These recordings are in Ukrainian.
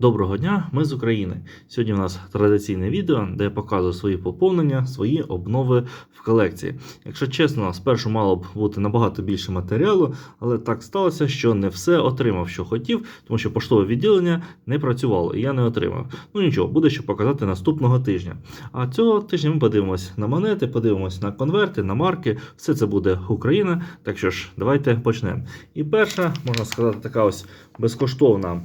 Доброго дня, ми з України. Сьогодні у нас традиційне відео, де я показую свої поповнення, свої обнови в колекції. Якщо чесно, спершу мало б бути набагато більше матеріалу, але так сталося, що не все отримав, що хотів, тому що поштове відділення не працювало і я не отримав. Ну нічого, буде що показати наступного тижня. А цього тижня ми подивимось на монети, подивимось на конверти, на марки. Все це буде Україна. Так що ж, давайте почнемо. І перша, можна сказати, така ось безкоштовна.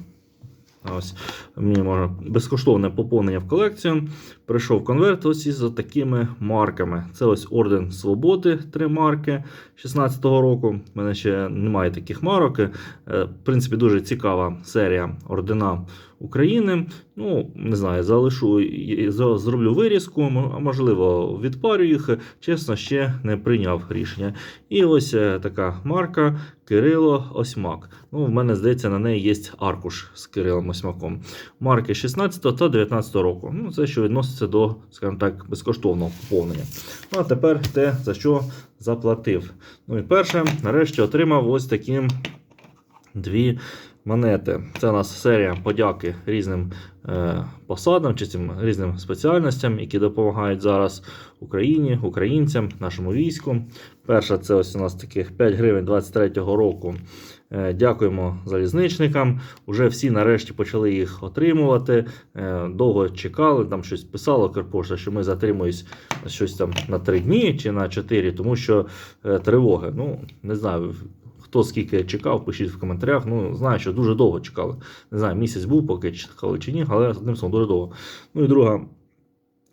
Ось мені може безкоштовне поповнення в колекцію. Прийшов конверт ось із такими марками. Це ось Орден Свободи, три марки 16-го року. У мене ще немає таких марок. Е, В принципі, дуже цікава серія ордена України. Ну, не знаю, залишу зроблю вирізку, можливо, відпарю їх. Чесно, ще не прийняв рішення. І ось е, така марка Кирило Осьмак. Ну, в мене здається, на неї є аркуш з Кирилом Осьмаком. Марки 16 та 19 року. Ну, це що відноситься до, скажімо так, безкоштовного поповнення. Ну, а тепер те, за що заплатив. Ну і перше, нарешті отримав ось такі дві монети. Це у нас серія подяки різним е, посадам чи цим різним спеціальностям, які допомагають зараз Україні, українцям, нашому війську. Перша це ось у нас таких 5 гривень 23-го року. Е, Дякуємо залізничникам. Уже всі нарешті почали їх отримувати. Е, Довго чекали, там щось писало Карпошта, що ми затримуємось щось там на 3 дні чи на 4, тому що е, тривоги. Ну, не знаю. Хто скільки чекав, пишіть в коментарях. Ну, знаю, що дуже довго чекали. Не знаю, місяць був, поки чекали чи ні, але одним словом дуже довго. Ну і друга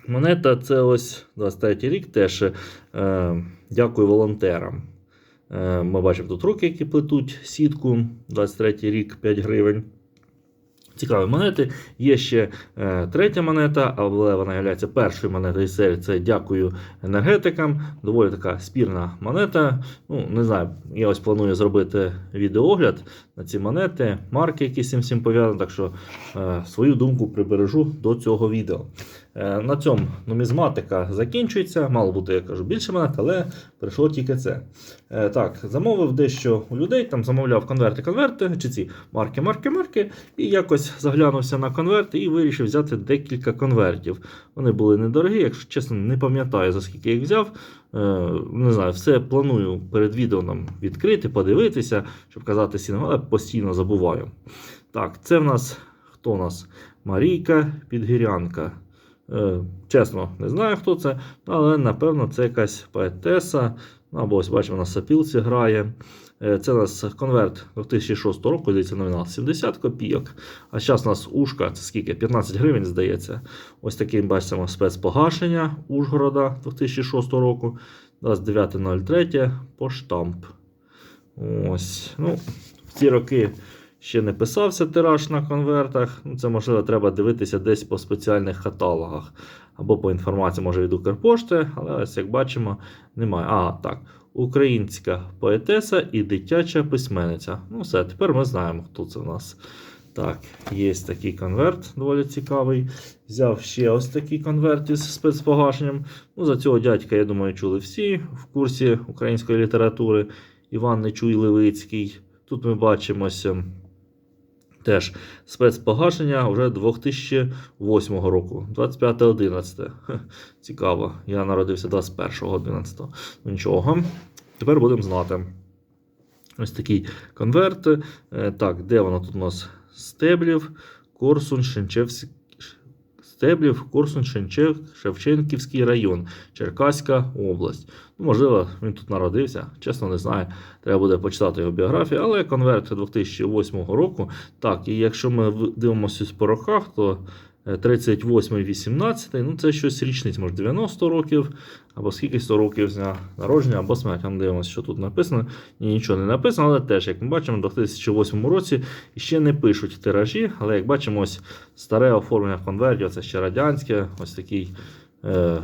монета це ось 23 рік теж. Е, дякую волонтерам. Е, Ми бачимо тут руки, які плетуть сітку. 23 рік 5 гривень. Цікаві монети. Є ще е, третя монета, але вона є першою монетою із серії. Це дякую енергетикам. Доволі така спірна монета. Ну, не знаю, я ось планую зробити відеоогляд на ці монети, марки, які з цим всім пов'язані. Так що е, свою думку прибережу до цього відео. Е, на цьому нумізматика закінчується. Мало бути, я кажу, більше монет, але прийшло тільки це. Е, так, замовив дещо у людей, там замовляв конверти-конверти, чи ці марки, марки, марки. І якось заглянувся на конверти і вирішив взяти декілька конвертів. Вони були недорогі, якщо чесно, не пам'ятаю, за скільки їх взяв. Е, не знаю, все планую перед відео нам відкрити, подивитися, щоб казати ціну, але постійно забуваю. Так, це в нас хто у нас? Марійка Підгірянка. Е, чесно, не знаю, хто це, але напевно це якась поетеса. Ну, Або ось бачимо, на сапілці грає. Е, Це у нас конверт 2006 року, здається, номінал 70 копійок. А зараз у нас ушка, це скільки? 15 гривень, здається. Ось такий бачимо спецпогашення Ужгорода 2006 року. 29.03 по штамп. Ось. Ну, в ці роки ще не писався тираж на конвертах. Ну, це, можливо, треба дивитися десь по спеціальних каталогах або по інформації, може, від Укрпошти, але ось як бачимо, немає. А, так. Українська поетеса і дитяча письменниця. Ну, все, тепер ми знаємо, хто це у нас. Так, є такий конверт, доволі цікавий. Взяв ще ось такий конверт із спецпогашенням. Ну, за цього дядька, я думаю, чули всі в курсі української літератури. Іван Нечуй Левицький. Тут ми бачимо ось, ем, теж спецпогашення вже 2008 року, 25.11. Цікаво. Я народився 21.11. Ну нічого. Тепер будемо знати. Ось такий конверт. Е, Так, де воно тут у нас? Стеблів, Корсун, Шенчевський. Стеблів, Корсун, Шенчев, Шевченківський район, Черкаська область. Ну, можливо, він тут народився, чесно не знаю. Треба буде почитати його біографію, але конверт 2008 року. Так, і якщо ми дивимося по роках, то е, 38 18 ну це щось річниць, може 90 років, або скільки 100 років з дня народження, або смерть. Ми дивимося, що тут написано. Ні, нічого не написано, але теж, як ми бачимо, в 2008 році ще не пишуть тиражі, але як бачимо, ось старе оформлення конвертів, це ще радянське, ось такий е,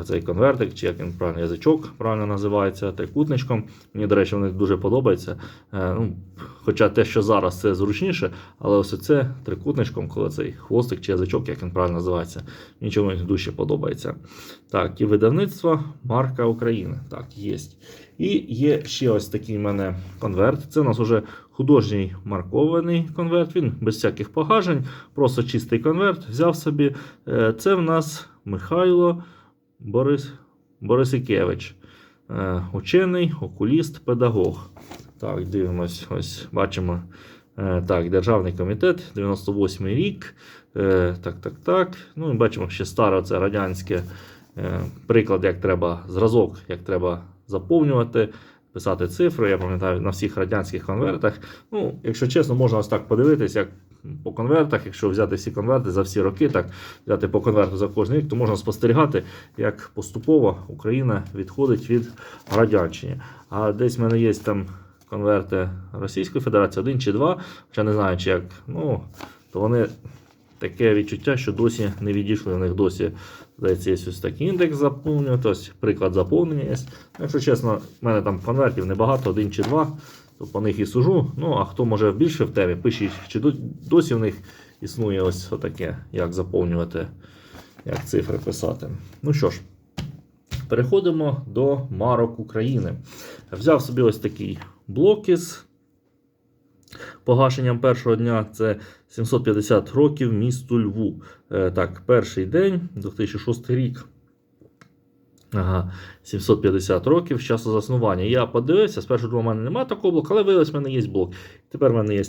цей конвертик, чи як він правильно язичок правильно називається, трикутничком. Мені, до речі, вони дуже подобаються. Е, ну, хоча те, що зараз це зручніше, але ось це трикутничком, коли цей хвостик чи язичок, як він правильно називається, мені чомусь дуже подобається. Так, і видавництво Марка України. Так, є. І є ще ось такий в мене конверт. Це у нас уже художній маркований конверт. Він без всяких погажень, просто чистий конверт. Взяв собі. Е, Це в нас Михайло Борис, Борисикевич. Е, Учений, окуліст, педагог. Так, дивимось, ось бачимо. Е, Так, Державний комітет, 98 й рік. Е, Так, так, так. Ну, і бачимо ще старе це радянське приклад, як треба, зразок, як треба заповнювати, писати цифри. Я пам'ятаю на всіх радянських конвертах. Ну, якщо чесно, можна ось так подивитись, як по конвертах, якщо взяти всі конверти за всі роки, так взяти по конверту за кожен рік, то можна спостерігати, як поступово Україна відходить від радянщини. А десь в мене є там конверти Російської Федерації, один чи два, хоча не знаю, чи як. Ну, то вони таке відчуття, що досі не відійшли в них досі. Здається, є ось такий індекс заповнювати, ось приклад заповнення є. Ну, Якщо чесно, в мене там конвертів небагато, один чи два, то по них і сужу. Ну, а хто може більше в темі, пишіть, чи досі в них існує ось таке, як заповнювати, як цифри писати. Ну що ж, переходимо до марок України. Взяв собі ось такий блок із погашенням першого дня. Це 750 років місту Льву. Е, так, перший день, 2006 рік. Ага, 750 років з часу заснування. Я подивився, спершу думав, у мене немає такого блоку, але виявилось, в мене є блок. Тепер в мене є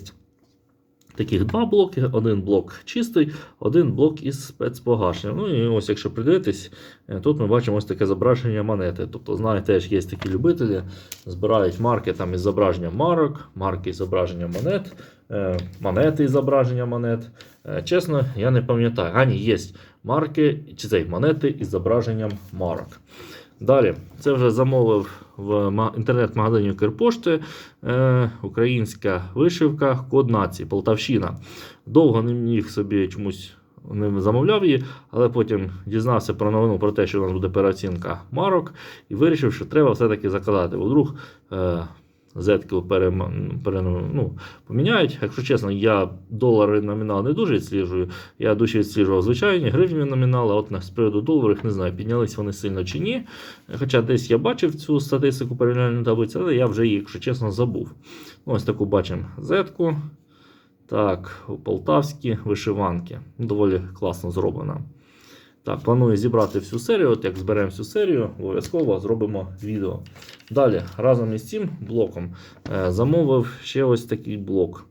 таких два блоки: один блок чистий, один блок із спецпогашенням. Ну і ось, якщо придивитись, е, тут ми бачимо ось таке зображення монети. Тобто, знаєте, є такі любителі, збирають марки там із зображенням марок, марки із зображенням монет, е, монети із зображенням монет. Е, Чесно, я не пам'ятаю. А ні, є марки чи цей монети із зображенням марок. Далі, це вже замовив в інтернет-магазині Укрпошти. Е, українська вишивка, код нації, Полтавщина. Довго не міг собі чомусь не замовляв її, але потім дізнався про новину про те, що у нас буде переоцінка марок, і вирішив, що треба все-таки заказати. Вдруг е, пере, ну, поміняють. Якщо чесно, я долари номінал не дуже відсліджую. Я дуже відсліджував звичайні гривні номінали, от з приводу доларів не знаю, піднялись вони сильно чи ні. Хоча десь я бачив цю статистику порівняльну таблицю, але я вже її, якщо чесно, забув. Ну, Ось таку бачимо зетку. Так, полтавські вишиванки. Доволі класно зроблена. Так, планую зібрати всю серію. От як зберемо всю серію, обов'язково зробимо відео. Далі, разом із цим блоком е, замовив ще ось такий блок.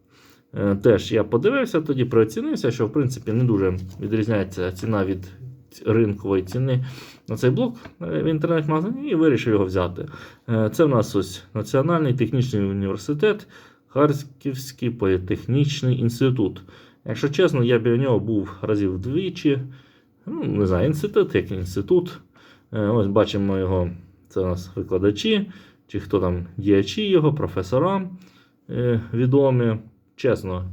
Е, Теж я подивився тоді, прооцінився, що в принципі не дуже відрізняється ціна від ринкової ціни на цей блок е, в інтернет-магазині і вирішив його взяти. Це в нас ось Національний технічний університет, Харківський політехнічний інститут. Якщо чесно, я біля нього був разів двічі. Ну, не знаю, інститут, як інститут. Е, Ось бачимо його. Це у нас викладачі, чи хто там діячі його, професора е, відомі. Чесно,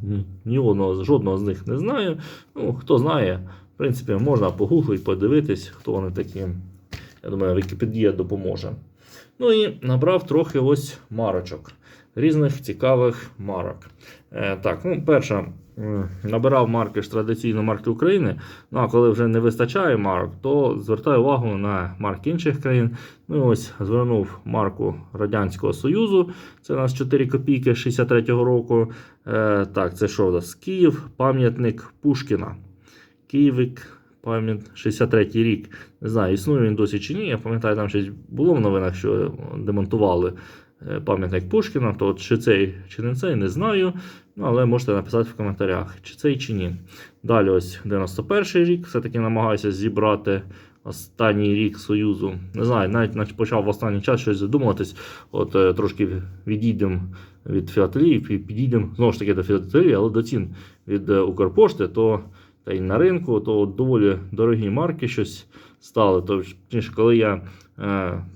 ні, одного, жодного з них не знаю. Ну, хто знає, в принципі, можна погуглити, подивитись, хто вони такі. Я думаю, Вікіпедія допоможе. Ну і набрав трохи ось марочок. Різних цікавих марок. Е, так, ну, перша, набирав марки ж традиційно марки України. Ну а коли вже не вистачає марок, то звертаю увагу на марки інших країн. Ну і ось звернув марку Радянського Союзу. Це у нас 4 копійки 63-го року. Е, так, це що у нас? Київ, пам'ятник Пушкіна. Київик, пам'ят 63-й рік. Не знаю, існує він досі чи ні. Я пам'ятаю, там щось було в новинах, що демонтували пам'ятник Пушкіна. То чи цей, чи не цей, не знаю. Ну, але можете написати в коментарях, чи цей, чи ні. Далі ось 91-й рік. Все-таки намагаюся зібрати останній рік Союзу. Не знаю, навіть нач- почав в останній час щось задумуватись. От е, трошки відійдемо від філателії, пі- підійдемо знову ж таки до філателії, але до цін від е, Укрпошти, то та й на ринку, то доволі дорогі марки, щось стали. Тобто, коли я е,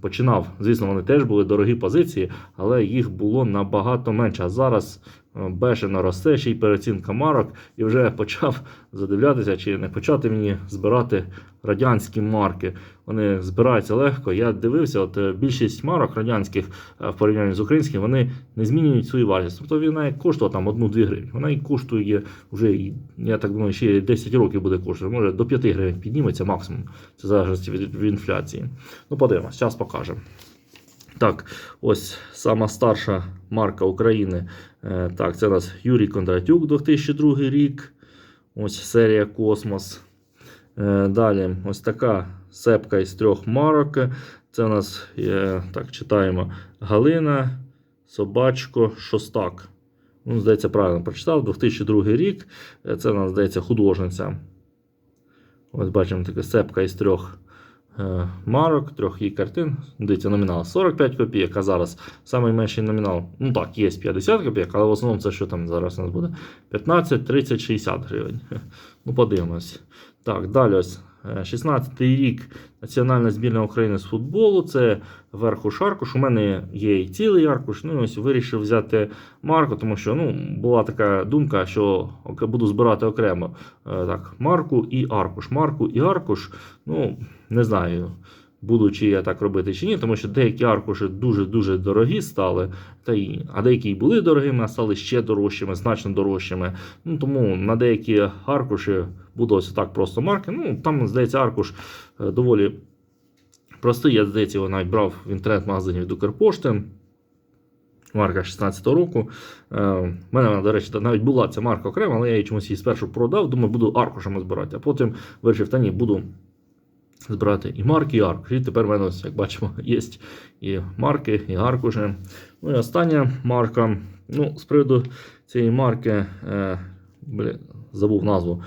починав, звісно, вони теж були дорогі позиції, але їх було набагато менше. А зараз е, бешено росте ще й переоцінка марок, і вже почав задивлятися, чи не почати мені збирати радянські марки. Вони збираються легко. Я дивився, от е, більшість марок радянських е, в порівнянні з українськими, вони не змінюють свою вартість. Тобто вона коштувала там 1-2 гривень. Вона і коштує вже, я так думаю, ще 10 років буде коштувати. Може до 5 гривень підніметься максимум. Це від, від інфляції. Ну, подивимось, зараз покажемо. Так, ось сама старша марка України. Е, Так, це у нас Юрій Кондратюк, 2002 рік. Ось серія Космос. Е, Далі, ось така сепка із трьох марок. Це у нас, е, так, читаємо, Галина, Собачко, Шостак. Ну, здається, правильно прочитав. 2002 рік. Це у нас, здається, художниця. Ось бачимо така сепка із трьох марок, трьох її картин. Дивіться, номінал 45 копійок, а зараз найменший номінал. Ну так, є 50 копійок, але в основному це що там зараз у нас буде? 15, 30, 60 гривень. Ну, подивимось. Так, далі ось. 16-й рік Національна збірна України з футболу. Це верхуш аркуш. У мене є і цілий аркуш. Ну і ось вирішив взяти марку, тому що ну, була така думка, що буду збирати окремо е, так, марку і аркуш. Марку і аркуш. Ну, не знаю. Буду чи я так робити чи ні, тому що деякі аркуші дуже-дуже дорогі стали, та й, а деякі були дорогими, а стали ще дорожчими, значно дорожчими. Ну, тому на деякі аркуші буду ось так просто марки. Ну, там, здається, аркуш е, доволі простий. Я, здається, його навіть брав в інтернет-магазині від Укрпошти. Марка 16-го року. Е, У мене вона, до речі, навіть була ця марка окрема, але я її чомусь її спершу продав. Думаю, буду аркушами збирати. А потім вирішив, та ні, буду збирати і марки, і арк. І тепер в мене, як бачимо, є і марки, і аркуші. Ну і остання марка. Ну, з приводу цієї марки, е, блін, забув назву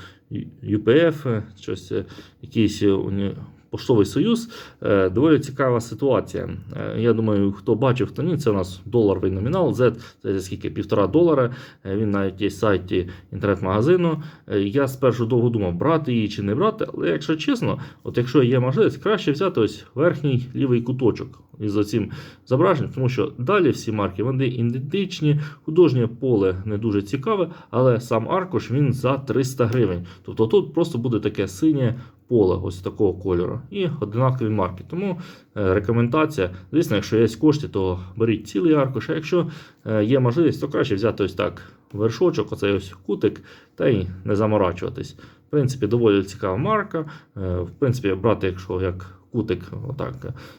UPF, е, щось, е, якийсь е, поштовий союз. Е, Доволі цікава ситуація. Е, Я думаю, хто бачив, хто ні, це у нас доларовий номінал. Z, це скільки? Півтора долара. Е, Він навіть є в сайті інтернет-магазину. Я спершу довго думав, брати її чи не брати, але якщо чесно, от якщо є можливість, краще взяти ось верхній лівий куточок із оцим зображенням, тому що далі всі марки вони ідентичні, художнє поле не дуже цікаве, але сам аркуш він за 300 гривень. Тобто тут просто буде таке синє поле ось такого кольору і одинакові марки. Тому е, рекомендація, звісно, якщо є кошти, то беріть цілий аркуш. А якщо е, є можливість, то краще взяти ось так вершочок, оцей ось кутик, та й не заморачуватись. В принципі, доволі цікава марка. Е, В принципі, брати, якщо як кутик, отак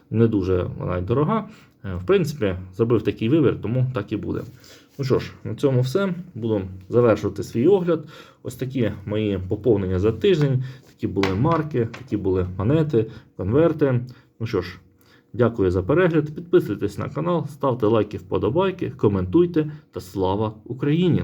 не дуже вона й дорога. В принципі, зробив такий вибір, тому так і буде. Ну що ж, на цьому все. Буду завершувати свій огляд. Ось такі мої поповнення за тиждень. Такі були марки, такі були монети, конверти. Ну що ж, дякую за перегляд. Підписуйтесь на канал, ставте лайки, вподобайки, коментуйте та слава Україні!